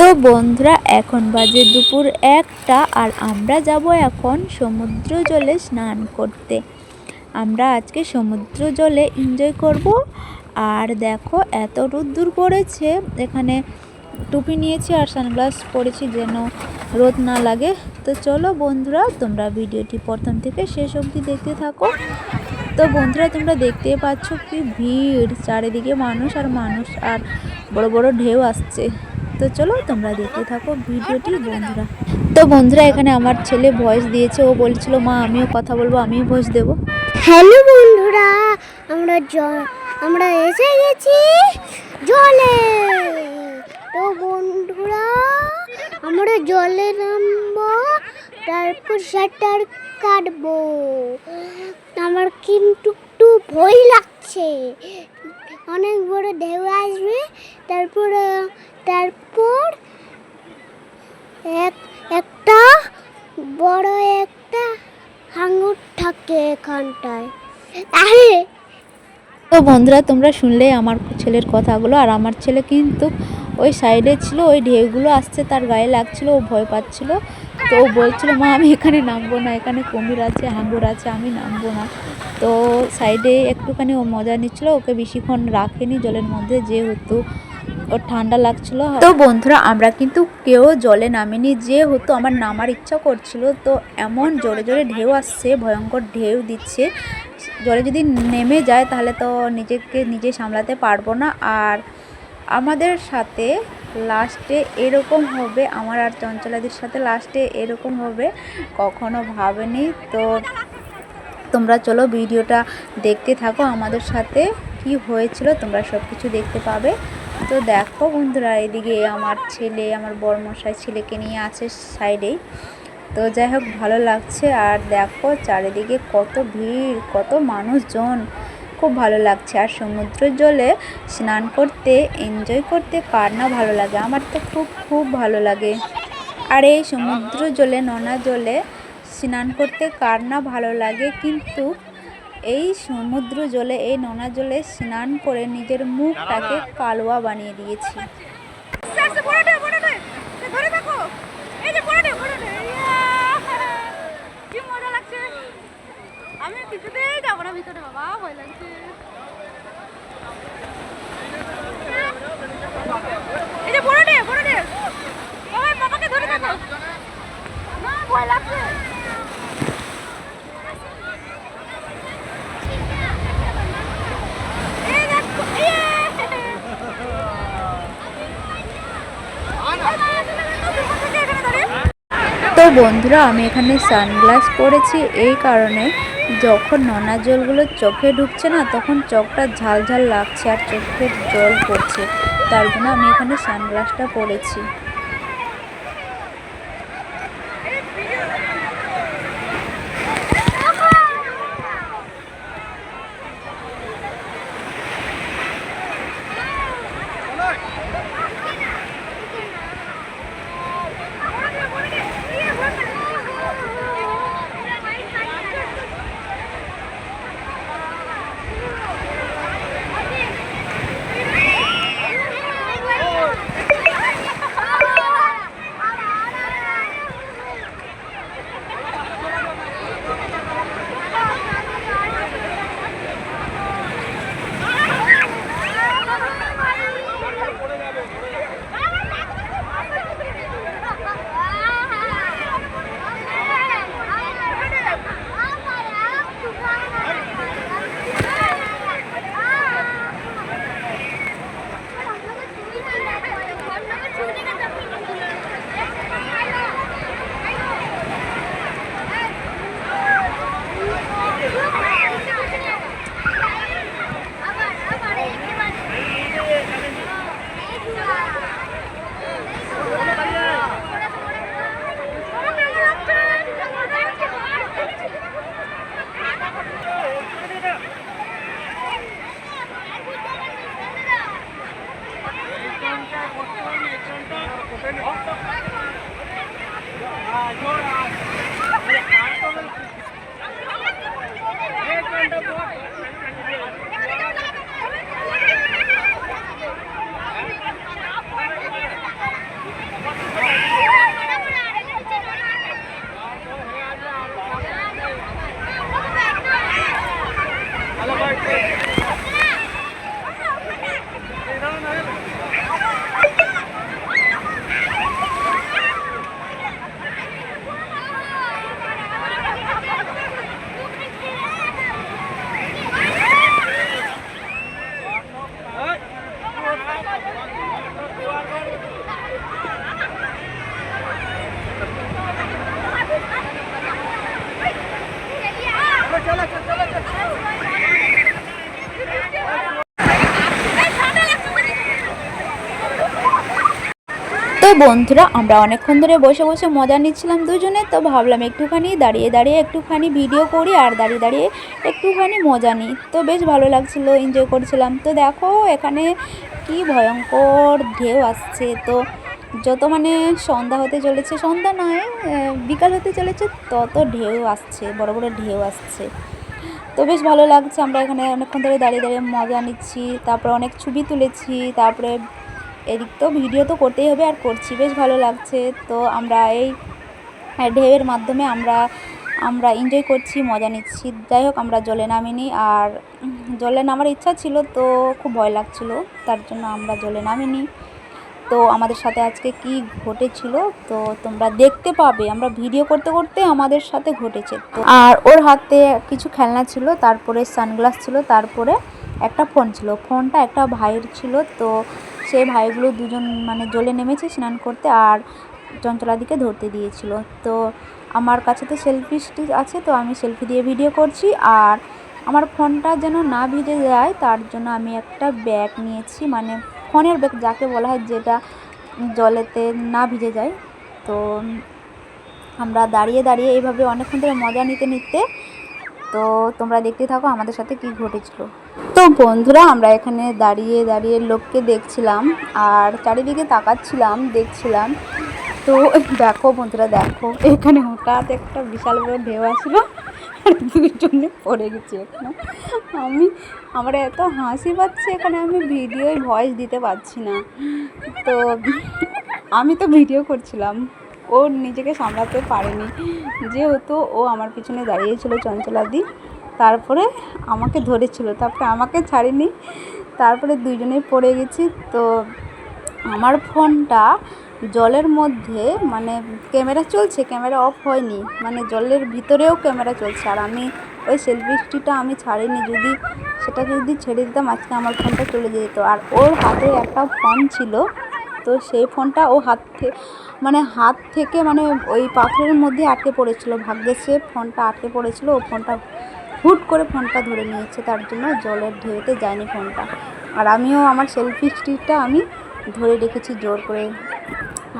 তো বন্ধুরা, এখন বাজে দুপুর একটা আর আমরা যাব এখন সমুদ্র জলে স্নান করতে। আমরা আজকে সমুদ্র জলে এনজয় করব। আর দেখো, এত রোদ্দুর পড়েছে। এখানে টুপি নিয়েছি আর সানগ্লাস পরেছি যেন রোদ না লাগে। তো চলো বন্ধুরা, তোমরা ভিডিওটি প্রথম থেকে শেষ অবধি দেখতে থাকো। তো বন্ধুরা, তোমরা দেখতেই পাচ্ছ কি ভিড়। চারিদিকে মানুষ আর মানুষ আর বড় বড় ঢেউ আসছে। তো চলো তোমরা দেখতে থাকো ভিডিওটি বন্ধুরা। তো বন্ধুরা এখানে আমার ছেলে ভয়েস দিয়েছে। ও বলছিল মা আমিও কথা বলব আমিও ভয়েস দেবো। হ্যালো বন্ধুরা আমরা আমরা এসে গেছি জলে। তো বন্ধুরা আমরা জলে নামবো তারপর সাঁতার কাটবো। আমার কিন্তু একটু ভয় লাগছে। অনেক বড় ঢেউ আসবে তারপর তারপর এক, একটা, বড় একটা হাঙর থাকে এখানটায়। আরে! তো বন্ধুরা, তোমরা শুনলে আমার ছেলের কথাগুলো, আর আমার ছেলে কিন্তু ওই সাইডে ছিল, ওই ঢেউগুলো আসছে, তার গায়ে লাগছিল, ও ভয় পাচ্ছিল। তো ও বলছিল, মা, আমি এখানে নামবো না, এখানে কুমির আছে হাঙ্গুর আছে, আমি নামবো না। তো সাইডে একটুখানি ও মজা নিচ্ছিল, ওকে বেশিক্ষণ রাখেনি জলের মধ্যে, যেহেতু ঠান্ডা লাগছিল তো বন্ধুরা আমরা কিন্তু কেউ জলে নামিনি যেহেতু আমার নামার ইচ্ছা করছিল তো এমন জোরে জোরে ঢেউ আসছে ভয়ঙ্কর ঢেউ দিচ্ছে। জলে যদি নেমে যায় তাহলে তো নিজেকে নিজে সামলাতে পারব না। আর আমাদের সাথে লাস্টে এরকম হবে আমার আর চঞ্চলাদির সাথে লাস্টে এরকম হবে কখনো ভাবেনি। তো তোমরা চলো ভিডিওটা দেখতে থাকো আমাদের সাথে কি হয়েছিল তোমরা সব কিছু দেখতে পাবে। তো দেখো বন্ধুরা, এদিকে আমার ছেলে, আমার বড়মশাই ছেলেকে নিয়ে আছে সাইডেই তো যাই হোক, ভালো লাগছে। আর দেখো চারিদিকে কত ভিড়, কত মানুষজন। খুব ভালো লাগছে। আর সমুদ্র জলে স্নান করতে এনজয় করতে কার না ভালো লাগে? আমার তো খুব খুব ভালো লাগে। আর এই সমুদ্র জলে, নোনা জলে স্নান করতে কার না ভালো লাগে? কিন্তু এই সমুদ্র জলে এই নোনা জলে স্নান করে নিজের মুখটাকে কালোয়া বানিয়ে দিয়েছি এই দেখো ইয়ে তো বন্ধুরা, আমি এখানে সানগ্লাস পরেছি। এই কারণে যখন নোনা জলগুলো চোখে ঢুকছে না, তখন চোখটা ঝালঝাল ঝাল লাগছে আর চোখের জল পড়ছে। তার জন্য আমি এখানে সানগ্লাসটা পরেছি। Thank you. বন্ধুরা, আমরা অনেকক্ষণ ধরে বসে বসে মজা নিচ্ছিলাম দুজনে, তো ভাবলাম একটুখানি দাঁড়িয়ে দাঁড়িয়ে একটুখানি ভিডিও করি আর দাঁড়িয়ে দাঁড়িয়ে একটুখানি মজা নিই। তো বেশ ভালো লাগছিল এনজয় করছিলাম। তো দেখো, এখানে কি ভয়ঙ্কর ঢেউ আসছে। তো যত মানে সন্ধ্যা হতে চলেছে, সন্ধ্যা নয় বিকাল হতে চলেছে, তত ঢেউ আসছে, বড় বড় ঢেউ আসছে। তো বেশ ভালো লাগছে, আমরা এখানে অনেকক্ষণ ধরে দাঁড়িয়ে দাঁড়িয়ে মজা নিচ্ছি, তারপরে অনেক ছবি তুলেছি, তারপরে এদিক তো ভিডিও তো করতেই হবে আর করছি, বেশ ভালো লাগছে। তো আমরা এই ঢেউয়ের মাধ্যমে আমরা আমরা এনজয় করছি, মজা নিচ্ছি। যাই হোক, আমরা জলে নামিনি আর জলে নামার ইচ্ছা ছিল তো খুব ভয় লাগছিল, তার জন্য আমরা জলে নামিনি। তো আমাদের সাথে আজকে কি ঘটেছিল তো তোমরা দেখতে পাবে, আমরা ভিডিও করতে করতে আমাদের সাথে ঘটেছে। তো আর ওর হাতে কিছু খেলনা ছিল, তারপরে সানগ্লাস ছিল, তারপরে একটা ফোন ছিল। ফোনটা একটা ভাইয়ের ছিল, তো সেই ভাইগুলো দুজন মানে জলে নেমেছে স্নান করতে আর চঞ্চলাদিকে ধরতে দিয়েছিল। তো আমার কাছে তো সেলফি স্টিক আছে, তো আমি সেলফি দিয়ে ভিডিও করছি আর আমার ফোনটা যেন না ভিজে যায়, তার জন্য আমি একটা ব্যাগ নিয়েছি মানে ফোনের ব্যাগ যাকে বলা হয়, যেটা জলেতে না ভিজে যায়। তো আমরা দাঁড়িয়ে দাঁড়িয়ে এইভাবে অনেকক্ষণ ধরে মজা নিতে নিতে তো তোমরা দেখতে থাকো আমাদের সাথে কি ঘটেছিল। তো বন্ধুরা, আমরা এখানে দাঁড়িয়ে দাঁড়িয়ে লোককে দেখছিলাম আর চারিদিকে তাকাচ্ছিলাম, দেখছিলাম। তো দেখো বন্ধুরা, দেখো, এখানে হঠাৎ একটা বিশাল বড় ঢেউ আসলো দুজনে পড়ে গেছি এখানে। আমি, আমার এত হাসি পাচ্ছে এখানে, আমি ভিডিও ভয়েস দিতে পারছি না। তো আমি তো ভিডিও করছিলাম। ও নিজেকে সামলাতে পারেনি। যেহেতু ও আমার পিছনে দাঁড়িয়েছিল চঞ্চলাদি, তারপরে আমাকে ধরেছিল, তারপরে আমাকে ছাড়েনি, তারপরে দুজনেই পড়ে গেছি। তো আমার ফোনটা জলের মধ্যে মানে ক্যামেরা চলছে, ক্যামেরা অফ হয়নি মানে জলের ভিতরেও ক্যামেরা চলছে। আর আমি ওই সেলফি স্টিকটা আমি ছাড়িনি, যদি সেটা যদি ছেড়ে দিতাম, আজকে আমার ফোনটা চলে যেত। আর ওর হাতে একটা ফোন ছিল, তো সেই ফোনটা ও হাত থেকে মানে হাত থেকে মানে ওই পাথরের মধ্যে আটকে পড়েছিল। ভাগ্যে সে ফোনটা আটকে পড়েছিল। ও ফোনটা হুট করে ফোনটা ধরে নিয়েছে। তার জন্য জলের ঢেউতে যায়নি ফোনটা। আর আমিও আমার সেলফি স্টিকটা আমি ধরে রেখেছি জোর করে।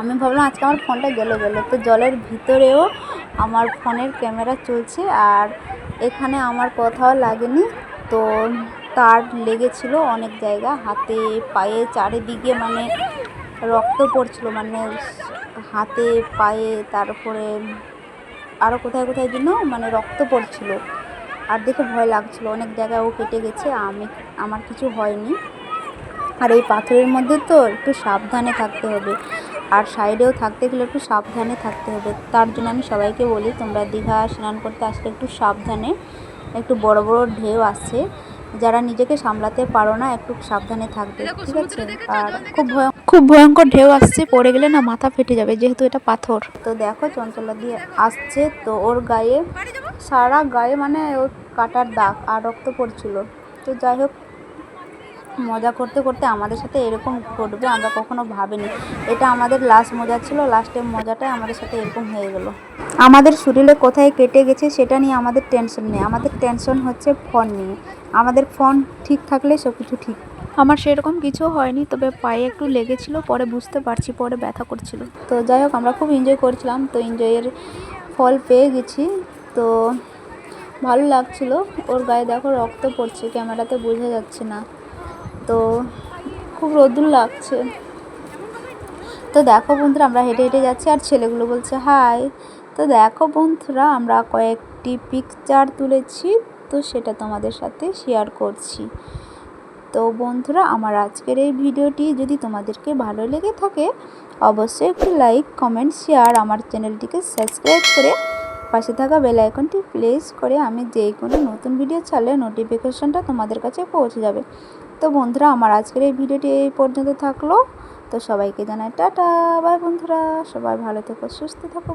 আমি ভাবলাম আজকে আমার ফোনটা গেলো গেলো। তো জলের ভিতরেও আমার ফোনের ক্যামেরা চলছে আর এখানে আমার কোথাও লাগেনি। তো তার লেগেছিল অনেক জায়গা। হাতে, পায়ে, চারিদিকে মানে রক্ত পড়ছিল। মানে হাতে পায়ে তারপরে আরও কোথায় কোথায় যেন মানে রক্ত পড়ছিল। আর দেখে ভয় লাগছিল অনেক জায়গায় ও কেটে গেছে আমি আমার কিছু হয়নি। আর এই পাথরের মধ্যে তো একটু সাবধানে থাকতে হবে। আর সাইডেও থাকতে গেলে একটু সাবধানে থাকতে হবে। তার জন্য আমি সবাইকে বলি তোমরা দীঘা স্নান করতে আসলে একটু সাবধানে একটু বড় বড় ঢেউ আসছে। যারা নিজেকে সামলাতে পারো না একটু সাবধানে থাকবে ঠিক আছে? আর খুব ভয় খুব ভয়ঙ্কর ঢেউ আসছে, পড়ে গেলে না মাথা ফেটে যাবে, যেহেতু এটা পাথর। তো দেখো, চঞ্চলা দিয়ে আসছে, তো ওর গায়ে সারা গায়ে মানে ওর কাটার দাগ আর রক্ত পড়ছিল। তো যাই হোক, মজা করতে করতে আমাদের সাথে এরকম ঘটবে, আমরা কখনো ভাবিনি। এটা আমাদের লাস্ট মজা ছিল লাস্টের মজাটাই আমাদের সাথে এরকম হয়ে গেল। আমাদের শরীরে কোথায় কেটে গেছে সেটা নিয়ে আমাদের টেনশন নেই। আমাদের টেনশন হচ্ছে ফোন নিয়ে। আমাদের ফোন ঠিক থাকলে সব কিছু ঠিক আমার সেরকম কিছু হয়নি, তবে পায়ে একটু লেগেছিল, পরে বুঝতে পারছি, পরে ব্যথা করছিল। তো যাই হোক, আমরা খুব এনজয় করছিলাম, তো এনজয়ের ফল পেয়ে গেছি। তো ভালো লাগছিল, ওর গায়ে দেখো রক্ত পড়ছে, ক্যামেরাতে বোঝা যাচ্ছে না। তো খুব রোদুর লাগছে। তো দেখো বন্ধুরা, আমরা হেঁটে হেঁটে যাচ্ছি, আর ছেলেগুলো বলছে, হাই। তো দেখো বন্ধুরা, আমরা কয়েকটি পিকচার তুলেছি, তো সেটা তোমাদের সাথে শেয়ার করছি। তো বন্ধুরা, আমার আজকের এই ভিডিওটি যদি তোমাদেরকে ভালো লেগে থাকে, অবশ্যই একটু লাইক, কমেন্ট, শেয়ার আমার চ্যানেলটিকে সাবস্ক্রাইব করে পাশে থাকা বেল আইকনটি প্লেস করে আমি যেই কোনো নতুন ভিডিও ছাড়লে নোটিফিকেশনটা তোমাদের কাছে পৌঁছে যাবে। তো বন্ধুরা, আমার আজকের এই ভিডিওটি এই পর্যন্ত থাকল। তো সবাইকে জানাই টাটা। বাই বন্ধুরা, সবাই ভালো থেকো, সুস্থ থাকো।